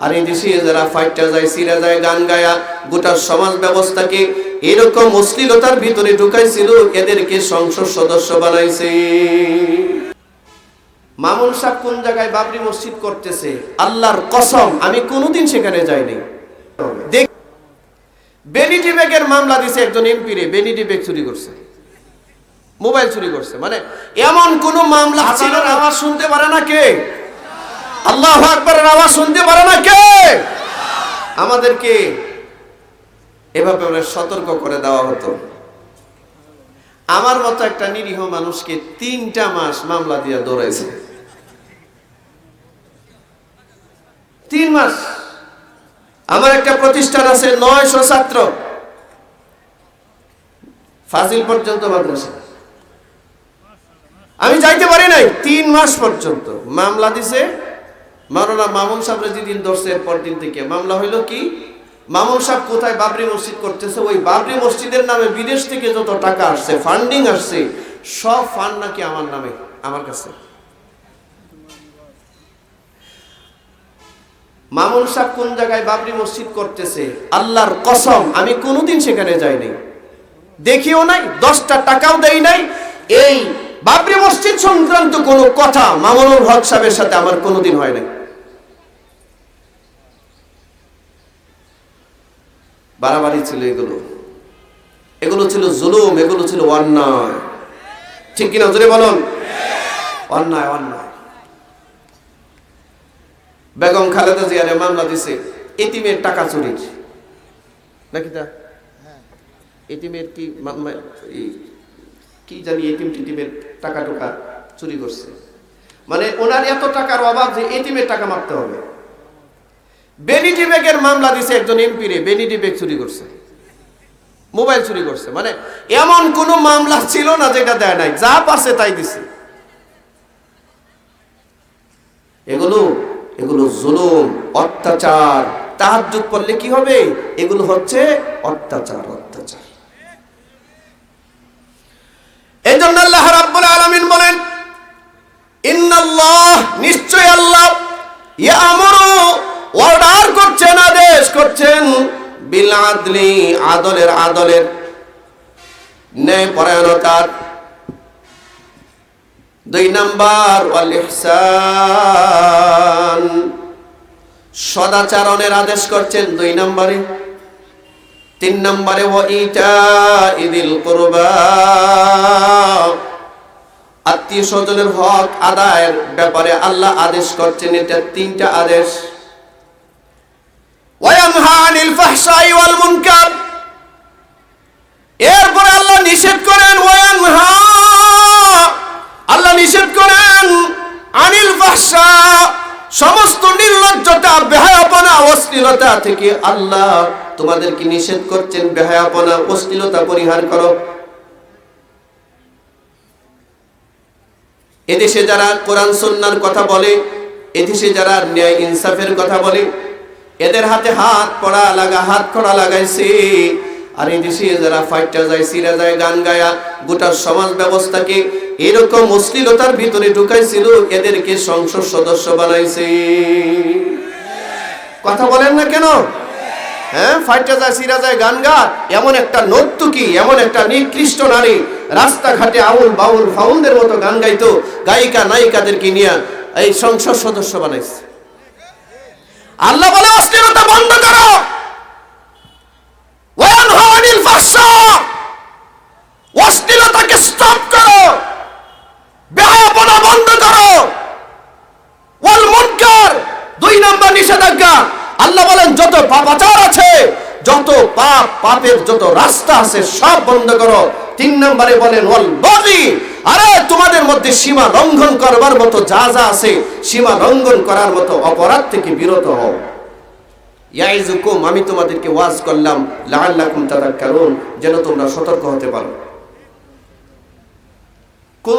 আর এই দেশে যারা ফাইটটা যায় সিরা যায় গান গায়া গোটা সমাজ ব্যবস্থাকে এরকম অশ্লীলতার ভিতরে ঢুকাইছিল এদেরকে সংসদ সদস্য বানাইছে। মামুন সাহেব কোন জায়গায় বাবরি মসজিদ করতেছে? আল্লাহর কসম আমি কোনোদিন সেখানে যাইনি। দেখ বেনিটি ব্যাগের মামলা দিছে একজন এমপি রে বেনিটি ব্যাগ চুরি করছে। মোবাইল চুরি করছে। মানে এমন কোন মামলা ছিল না। আওয়াজ শুনতে পারে না কে? আল্লাহ আকবরের আওয়াজ শুনতে পারে না কে? আমাদেরকে এভাবে ওরা সতর্ক করে দেওয়া হতো। আমার মতো একটা নিরীহ মানুষকে তিনটা মাস মামলা দিয়ে দৌড়াইছে তিন মাস। আমার একটা প্রতিষ্ঠান আছে, নয়শো ছাত্র। ফাজিল পর্যন্ত মাদ্রাসা। আমি যাইতে পারি নাই, তিন মাস পর্যন্ত মামলা দিছে মাওলানা মামুন সাহেব যেদিন ধরছে, এরপর দিন থেকে। মামলা হইল কি? মামুন সাহেব কোথায় বাবরি মসজিদ করতেছে? ওই বাবরি মসজিদের নামে বিদেশ থেকে যত টাকা আসছে ফান্ডিং আসছে, সব ফান্ড নাকি আমার নামে, আমার কাছে। মামুন সাহেব কোন জায়গায় বাবরি মসজিদ করতেছে? আল্লাহর কসম, আমি কোনোদিন সেখানে যাইনি। দেখিও নাই, দশটা টাকাও দেই নাই। এই বাবরি মসজিদ সংক্রান্ত কোনো কথা মামুনুল হক সাহেবের সাথে আমার কোনোদিন হয় নাই। বাড়াবাড়ি ছিল এগুলো। এগুলো ছিল জুলুম, এগুলো ছিল অন্যায়। ঠিক কিনা জোরে বলুন? অন্যায় অন্যায়। বেগম খালেদা জিয়ারে মামলা দিছে এতিমের টাকা চুরির। নাকি তা? এতিমের কি কি জানি এতিম টিতিমের টাকা টুকা চুরি করছে। মানে ওনার এত টাকার অভাব যে এতিমের টাকা মারতে হবে। বেনিটি ব্যাগের মামলা দিছে একজন এমপি রে বেনিটি ব্যাগ চুরি করছে। মোবাইল চুরি করছে। মানে এমন মামলা ছিল না যেটা দেয় নাই। যা তাই দিছে। এগুলো এগুলো জুলুম, অত্যাচার। পড়লে কি হবে? এগুলো হচ্ছে অত্যাচার অত্যাচার। এই জন্য আল্লাহ রাব্বুল আলামিন বলেন, ইন্নাল্লাহ নিশ্চয় আল্লাহ আদলি আদলের আদলের ন্যায় পরায়ণতার। দুই নাম্বার সদাচরণের আদেশ করছেন দুই নম্বরে। তিন নম্বরে ও ইটা ইদিল কুরবা। আত্মীয় স্বজনের হক আদায়ের ব্যাপারে আল্লাহ আদেশ করছেন, এটা তিনটা আদেশ। ওয়ানহা আনিল ফাহশাই ওয়াল মুনকার। এরপরে আল্লাহ নিষেধ করেন ওয়ানহা আল্লাহ নিষেধ করেন, আনিল ফাহশা, সমস্ত নির্লজ্জতা, বেহায়াপনা, অশ্লীলতা থেকে আল্লাহ তোমাদেরকে নিষেধ করছেন, বেহায়াপনা, অশ্লীলতা পরিহার করো। এদেশে যারা কোরআন সন্ন্যার কথা বলে, এদেশে যারা ন্যায় ইনসাফের কথা বলে এদের হাতে হাত পড়া লাগা, হাত খড়া লাগাইছে। আর এই দেশে যারা ফাইটটা যায়, সিরা যায়, গান গায়া, গোটা সমাজ ব্যবস্থাকে এরকম অশ্লীলতার ভিতরে ঢুকাইছিল, এদেরকে সংসদ সদস্য বানাইছে। কথা বলেন না কেন? হ্যাঁ ফাইটটা যায়, সিরা যায়, গান গা, এমন একটা নর্তুকি, এমন একটা নিকৃষ্ট নারী রাস্তাঘাটে আউল বাউল ফাউলদের মতো গান গাইতো, গায়িকা, নায়িকাদেরকে নিয়ে এই সংসদ সদস্য বানাইছে। আল্লাহ বলে অশ্লীলতা বন্ধ করো। অশ্লীলতাকে স্টপ করো। বেহায়াপনা বন্ধ করো। ওয়াল মুনকার। দুই নাম্বার নিষেধাজ্ঞা। আল্লাহ বলেন, যত পাপাচার আছে, যত পাপ, পাপের যত রাস্তা আছে, সব বন্ধ করো। তিন নম্বরে বলেন, ওয়াল বাগি। আরে, তোমাদের মধ্যে সীমা লঙ্ঘন করবার মতো যা যা আছে, সীমা লঙ্ঘন করার মতো অপরাধ থেকে বিরত হও। ইয়াইজুকুম আমি তোমাদেরকে ওয়াজ করলাম, লাআল্লাকুম তাযাক্কারুন যেন তোমরা সতর্ক হতে পারো। কোন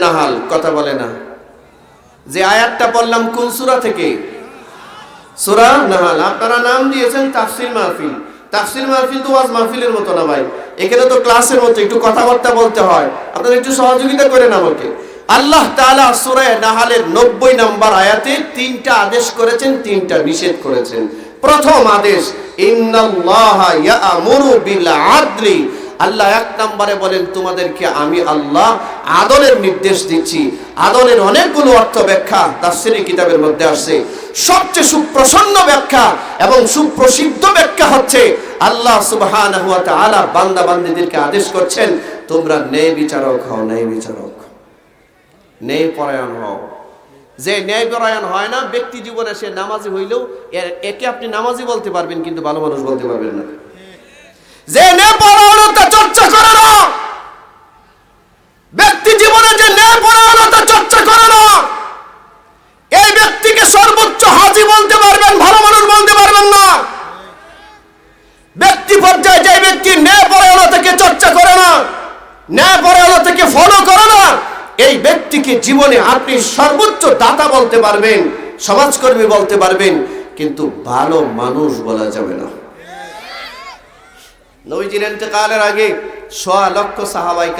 নাহাল, কথা বলে না। যে আয়াতটা পড়লাম কোন সূরা থেকে? সূরা নাহাল, আপনারা নাম দিয়েছেন তাফসীর মাহফিল। তাফসীর মাহফিল তো ওয়াজ মাহফিলের মতো না ভাই। এখানে তো ক্লাসের মতো একটু কথাবার্তা বলতে হয়। আপনারা একটু সহযোগিতা করেন আমাকে। আল্লাহ তালা সুরায় নাহালের 90 নম্বর আয়াতে তিনটা আদেশ করেছেন, তিনটা নিষেধ করেছেন। প্রথম আদেশ, ইন্নাল্লাহা ইয়া'মুরু বিল আদলি আল্লাহ এক নম্বরে বলেন, তোমাদেরকে আমি আল্লাহ আদলের নির্দেশ দিচ্ছি। আদলের অনেকগুলো অর্থ ব্যাখ্যা তাফসীরি কিতাবের মধ্যে আসছে। সবচেয়ে সুপ্রসন্ন ব্যাখ্যা এবং সুপ্রসিদ্ধ ব্যাখ্যা হচ্ছে, আল্লাহ সুবহানাহু ওয়া তাআলা বান্দা বান্দীদেরকে আদেশ করছেন, তোমরা ন্যায় বিচারক হও, ন্যায় বিচারক। ন্যায় পরায়ণ হও। যে ন্যায় পরায়ণ হয় না, ব্যক্তি জীবনে সে নামাজি হইলেও একে আপনি নামাজি বলতে পারবেন, কিন্তু ভালো মানুষ বলতে পারবেন না। যে ন্যায় পরায়ণতা চর্চা করে না ব্যক্তি জীবনে যে ন্যায় পরায়ণতা চর্চা করে না এই ব্যক্তিকে সর্বোচ্চ হাজি বলতে পারবেন ভালো মানুষ বলতে পারবেন না ব্যক্তি পর্যায়ে যে ব্যক্তি ন্যায় থেকে চর্চা করে না, ন্যায় থেকে ফলো করে না, এই ব্যক্তিকে জীবনে আপনি সর্বোচ্চ দাতা বলতে পারবেন, সমাজকর্মী বলতে পারবেন, কিন্তু ভালো মানুষ বলা যাবে না। নবীজির কালের আগে সোয়া লক্ষ সাহাবাই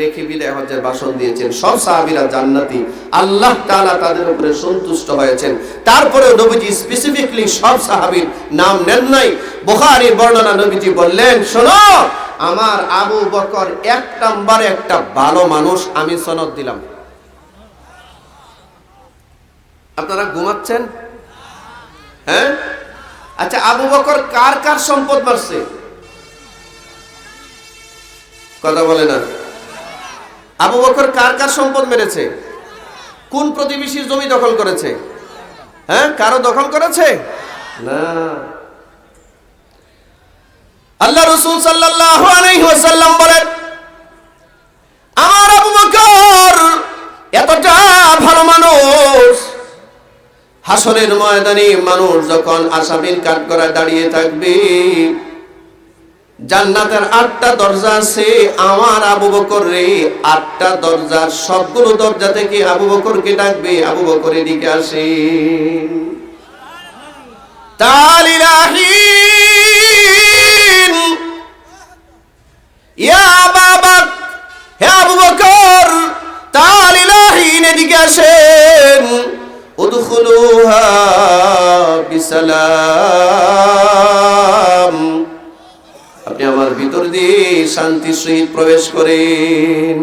রেখে বিদায় ভাষণ দিয়েছেন। সব সাহাবীরা জান্নাতি। আল্লাহ তাদের উপরে সন্তুষ্ট হয়েছেন। তারপরেও নবীজি স্পেসিফিকলি সব সাহাবীর নাম নেন নাই। বুখারীর বর্ণনা নবীজি বললেন, শোনো, আমার আবু বকর এক নম্বরে একটা ভালো মানুষ, আমি সনদ দিলাম। আপনারা ঘুমাচ্ছেন? হ্যাঁ? আচ্ছা আবু বকর কার কার সম্পদ মারছে কথা বলে না। আবু বকর কার কার সম্পদ মেরেছে? কোন প্রতিবেশীর জমি দখল করেছে? হ্যাঁ কারও দখল করেছে? না। আল্লাহ রসুল সাল্লাল্লাহু আলাইহি বলেন, আমার আবু বকর এতটা ভালো মানুষ। হাসরের ময়দানে মানুষ যখন আসামির কাঠগড়ায় দাঁড়িয়ে থাকবে জান্নাতের আটটা দরজা আছে, আমার আবু বকর রে আটটা দরজার সবগুলো দরজা থেকে আবু বকরকে ডাকবে, আবু বকর এদিকে আসে। হে আবু বকর দিয়ে শান্তির সহিত প্রবেশ করেন।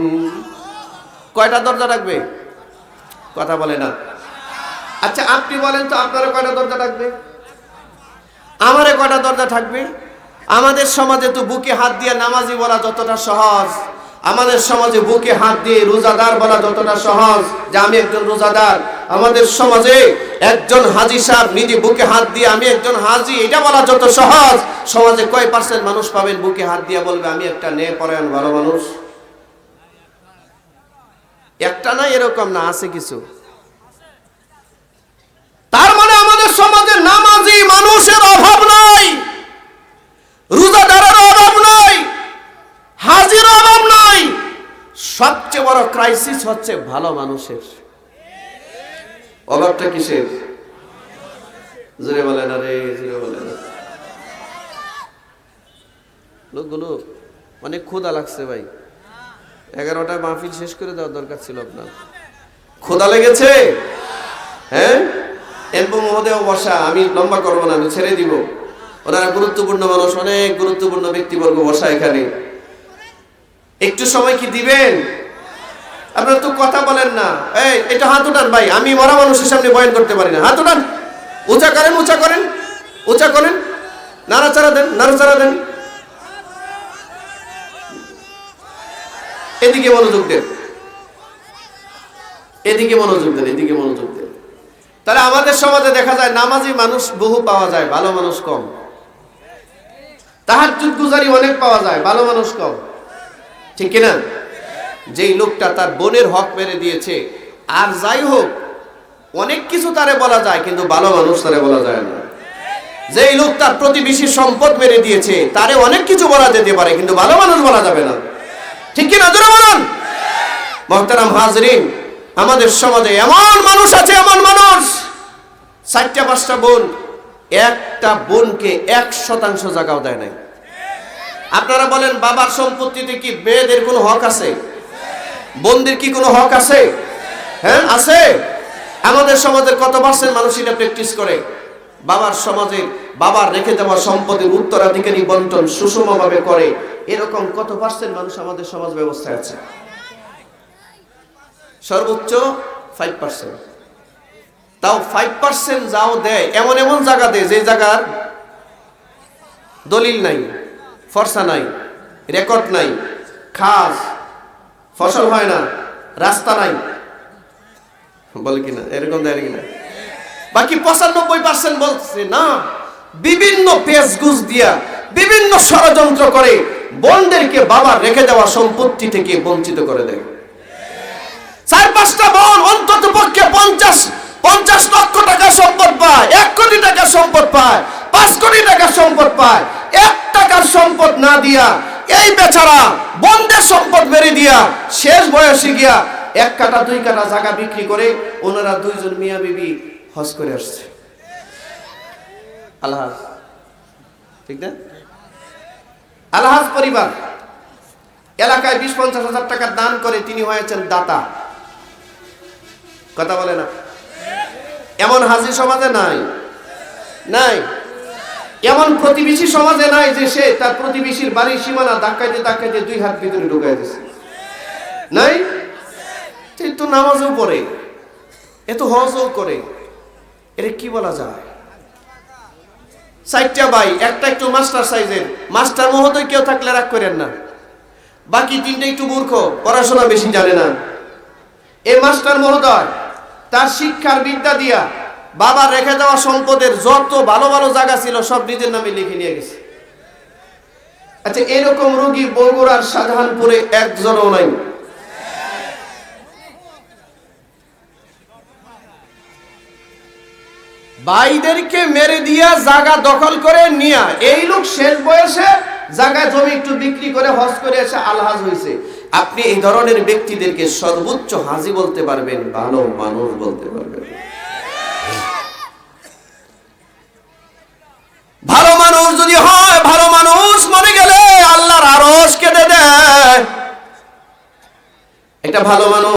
কয়টা দরজা রাখবে? কথা বলে না। আচ্ছা আপনি বলেন তো আপনারা কয়টা দরজা রাখবে আমারে কয়টা দরজা থাকবে? আমাদের সমাজে তো বুকে হাত দিয়ে নামাজি বলা যতটা সহজ। আমাদের সমাজে বুকে হাত দিয়ে রোজাদার বলা যতটা সহজ যে আমি একজন রোজাদার। আমাদের সমাজে একজন হাজি সাহেব নিজে বুকে হাত দিয়ে আমি একজন হাজি, এটা বলা যত সহজ। সমাজে কয় পার্সেন্ট মানুষ পাবেন বুকে হাত দিয়ে বলবে, আমি একটা নে পরায়ণ ভালো মানুষ একটা না এরকম না, আছে কিছু তার মানে আমাদের সমাজে নামাজি মানুষের অভাব নাই রোজাদারের অভাব নাই হাজির অভাব নাই সবচেয়ে বড় ক্রাইসিস হচ্ছে ভালো মানুষের। অভাবটা কিসের? জোরে বলে না রে জোরে বলে না লোকগুলো অনেক ক্ষুধা লাগছে ভাই। এগারোটা মাহফিল শেষ করে দেওয়ার দরকার ছিল আপনার। ক্ষুধা লেগেছে? হ্যাঁ? এলবো মহোদয় বসা আমি লম্বা করব না আমি ছেড়ে দিব। ওনারা গুরুত্বপূর্ণ মানুষ অনেক গুরুত্বপূর্ণ ব্যক্তিবর্গ বসা এখানে। একটু সময় কি দিবেন? আপনারা তো কথা বলেন না। এই, এটা হাত উঠান ভাই, আমি মরা মানুষের সামনে বয়ান করতে পারি না। হাত উঠান। উঁচা করেন উঁচা করেন উঁচা করেন। নাড়াচাড়া দেন নাড়াচাড়া দেন। এদিকে মনোযোগ দেন। এদিকে মনোযোগ দেন, এদিকে মনোযোগ দেন। তাহলে আমাদের সমাজে দেখা যায়, নামাজি মানুষ বহু পাওয়া যায়, ভালো মানুষ কম। তাহার গুজারি অনেক পাওয়া যায়, ভালো মানুষ কম। ঠিক কিনা? যেই লোকটা তার বোনের হক মেরে দিয়েছে। আর যাই হোক, অনেক কিছু তারে বলা যায়, কিন্তু ভালো মানুষ তারে বলা যায় না। যেই লোক তার প্রতিবেশীর সম্পদ মেরে দিয়েছে, তারে অনেক কিছু বলা যেতে পারে, কিন্তু ভালো মানুষ বলা যাবে না। ঠিক কিনা জোরে বলুন? মহতারাম হাজরিন, আমাদের সমাজে এমন মানুষ আছে, এমন মানুষ। চারটা, পাঁচটা বোন, একটা বোনকে এক শতাংশ জায়গাও দেয় নাই। আপনারা বলেন, বাবার সম্পত্তিতে কি মেয়েদের কোনো হক আছে? বোনদের কি কোনো হক আছে? হ্যাঁ আছে। আমাদের সমাজের কত পার্সেন্ট মানুষ এটা প্র্যাকটিস করে? বাবার সমাজে বাবার রেখে দেওয়া সম্পদের উত্তরাধিকারী বন্টন সুষমভাবে করে। এরকম কত পার্সেন্ট মানুষ আমাদের সমাজ ব্যবস্থায় আছে? সর্বোচ্চ ফাইভ পার্সেন্ট তাও ফাইভ পার্সেন্ট যাও দেয়, এমন এমন জায়গা দেয়, যে জায়গার দলিল নাই, ফর্সা নাই রেকর্ড নাই, খাস ফসল হয় না, রাস্তা নাই। বলে কিনা, এরকম দেয় কিনা? বাকি পঁচানব্বই পার্সেন্ট বলছে, না, বিভিন্ন পেজ গুজ দিয়া বিভিন্ন ষড়যন্ত্র করে বোনদেরকে বাবার রেখে দেওয়া সম্পত্তি থেকে বঞ্চিত করে দেয়। চার পাঁচটা বোন, অন্তত পক্ষে পঞ্চাশ পঞ্চাশ লক্ষ টাকা সম্পদ পায়, এক কোটি টাকা সম্পদ পায়, পাঁচ কোটি টাকা সম্পদ পায়। এক টাকার সম্পদ না দিয়া এই বেচারা বন্ধের দিয়া শেষ বয়সে গিয়া এক কাটা, দুই কাটা জায়গা বিক্রি করে ওনারা দুইজন মিয়া বিবি হজ করে আসছে। আলহাজ ঠিক না? আলহাজ পরিবার, এলাকায় বিশ, পঞ্চাশ হাজার টাকা দান করে তিনি হয়েছেন দাতা। কথা বলে না। এমন হাজি সমাজে নাই। নাই। এমন প্রতিবেশী সমাজে নাই যে সে তার প্রতিবেশীর বাড়ির সীমানা ধাক্কাইতে ধাক্কাইতে দুই হাত ভিতরে ঢুকাই দিছে নাই? সে তো নামাজও পড়ে, এত হজও করে। এটা কি বলা যায়? চারটা ভাই, একটা একটু মাস্টার সাইজের। মাস্টার মহোদয় কেউ থাকলে রাগ করেন না। বাকি তিনটা একটু মূর্খ, পড়াশোনা বেশি জানে না। এই মাস্টার মহোদয়, তার শিক্ষার বিদ্যা দিয়া বাবা রেখে দেওয়া সম্পদের যত ভালো ভালো জায়গা ছিল, সব নিজের নামে লিখে নিয়ে গেছে। আচ্ছা এরকম রোগী বগুড়ার শাহজাহানপুরে একজনও নাই। ভাইদেরকে মেরে দিয়া জায়গা দখল করে নিয়া, এই লোক শেষ বয়সে জায়গা জমি একটু বিক্রি করে হজ করে এসে আলহাজ হয়েছে আপনি এই ধরনের ব্যক্তিদেরকে সর্বোচ্চ হাজি বলতে পারবেন, ভালো মানুষ বলতে পারবেন। ভালো মানুষ যদি হয়, ভালো মানুষ মরে গেলে আল্লাহর আরস কেটে দেয়। এটা ভালো মানুষ